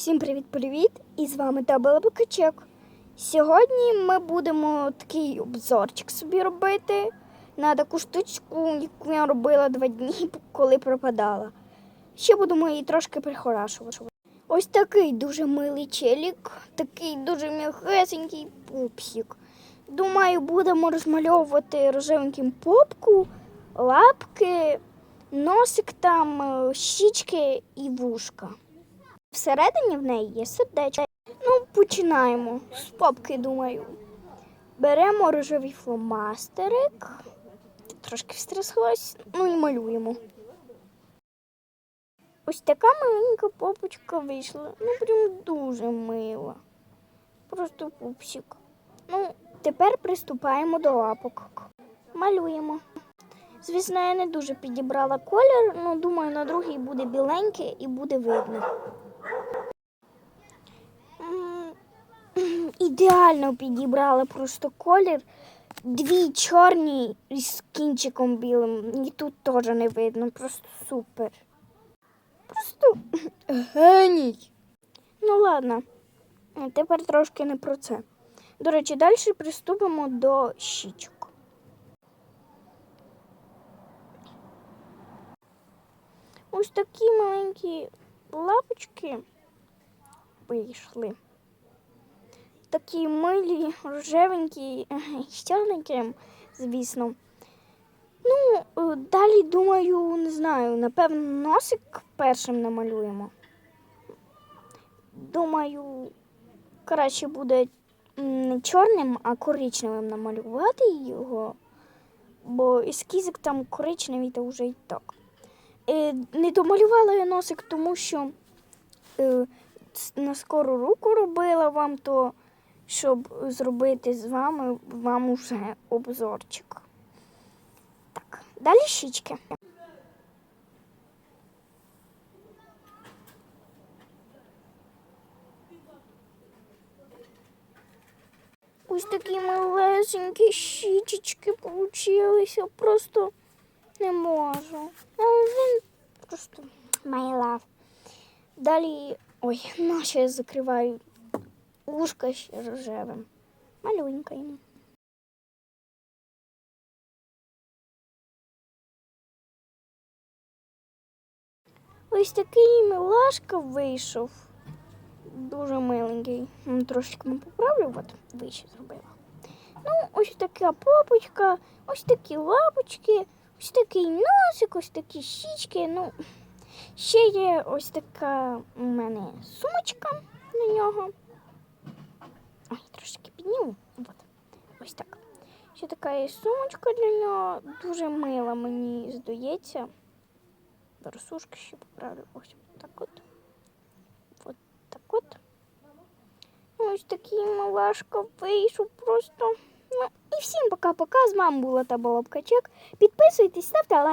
Всім привіт-привіт! І з вами Табела Бакачек. Сьогодні ми будемо такий обзорчик собі робити на таку штучку, яку я робила два дні, коли пропадала. Ще будемо її трошки прихорашувати. Ось такий дуже милий челік, такий дуже м'ягесенький пупсик. Думаю, будемо розмальовувати рожевеньким попку, лапки, носик там, е, щічки і вушка. Всередині в неї є сердечко. Ну, починаємо. З попки, думаю. Беремо рожевий фломастерик. Трошки встряслась, ну і малюємо. Ось така маленька попочка вийшла. Ну, прям дуже мила. Просто пупсик. Ну, тепер приступаємо до лапок. Малюємо. Звісно, я не дуже підібрала колір, але думаю, на другий буде біленький і буде видно. Ідеально підібрала просто колір. Дві чорні з кінчиком білим. І тут теж не видно. Просто супер. Просто геній. Ну ладно, тепер трошки не про це. До речі, далі приступимо до щічок. Ось такі маленькі лапочки вийшли. Такі милі, рожевенькі, з чорненьким, звісно. Ну, е, далі, думаю, не знаю, напевно, носик першим намалюємо. Думаю, краще буде не чорним, а коричневим намалювати його, бо ескізик там коричневий та вже і так. Е, не домалювала я носик, тому що е, на скору руку робила вам то, щоб зробити з вами вам уже обзорчик. Так, далі щічки. Ось такі малесенькі щічечки получилися. Просто не можу. Але він просто my love. Далі, ой, ну ще я закриваю ушка ще рожевим. Малюнька йому. Ось такий милашка вийшов. Дуже миленький. Трошечки ми поправлю, от вище зробила. Ну, ось така попочка, ось такі лапочки, ось такий носик, ось такі щічки. Ну, ще є ось така у мене сумочка на нього. Ой, трошки підніму. От. Ось так. Ще така є сумочка для нього. Дуже мила, мені здається. Версушки ще поправлю. Ось так от. От так от. Ось такий малашка вийшов просто. Ну і всім пока-пока. З вами була та Балабкачек. Підписуйтесь, ставте лайк.